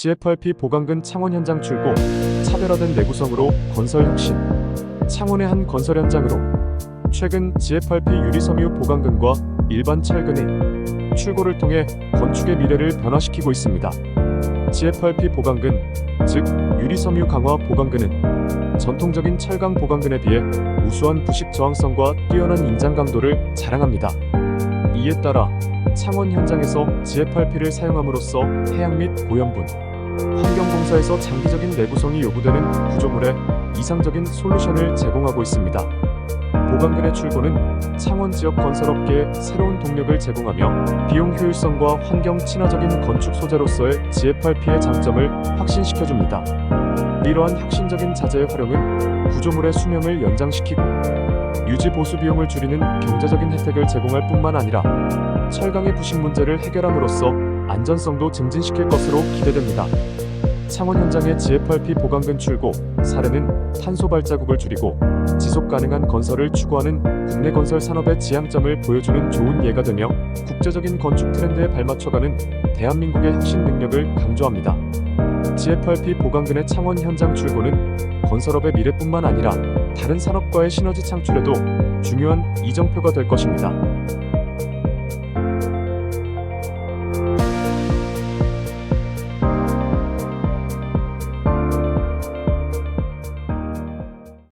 GFRP 보강근 창원 현장 출고, 차별화된 내구성으로 건설 혁신. 창원의 한 건설 현장으로 최근 GFRP 유리섬유 보강근과 일반 철근이 출고를 통해 건축의 미래를 변화시키고 있습니다. GFRP 보강근, 즉 유리섬유 강화 보강근은 전통적인 철강 보강근에 비해 우수한 부식 저항성과 뛰어난 인장 강도를 자랑합니다. 이에 따라 창원 현장에서 GFRP를 사용함으로써 해양 및 오염분, 환경공사에서 장기적인 내구성이 요구되는 구조물에 이상적인 솔루션을 제공하고 있습니다. 보강근의 출고는 창원 지역 건설업계에 새로운 동력을 제공하며 비용 효율성과 환경 친화적인 건축 소재로서의 GFRP의 장점을 확신시켜줍니다. 이러한 혁신적인 자재의 활용은 구조물의 수명을 연장시키고 유지 보수 비용을 줄이는 경제적인 혜택을 제공할 뿐만 아니라 철강의 부식 문제를 해결함으로써 안전성도 증진시킬 것으로 기대됩니다. 창원 현장의 GFRP 보강근 출고 사례는 탄소 발자국을 줄이고 지속 가능한 건설을 추구하는 국내 건설 산업의 지향점을 보여주는 좋은 예가 되며 국제적인 건축 트렌드에 발맞춰가는 대한민국의 혁신 능력을 강조합니다. GFRP 보강근의 창원 현장 출고는 건설업의 미래뿐만 아니라 다른 산업과의 시너지 창출에도 중요한 이정표가 될 것입니다.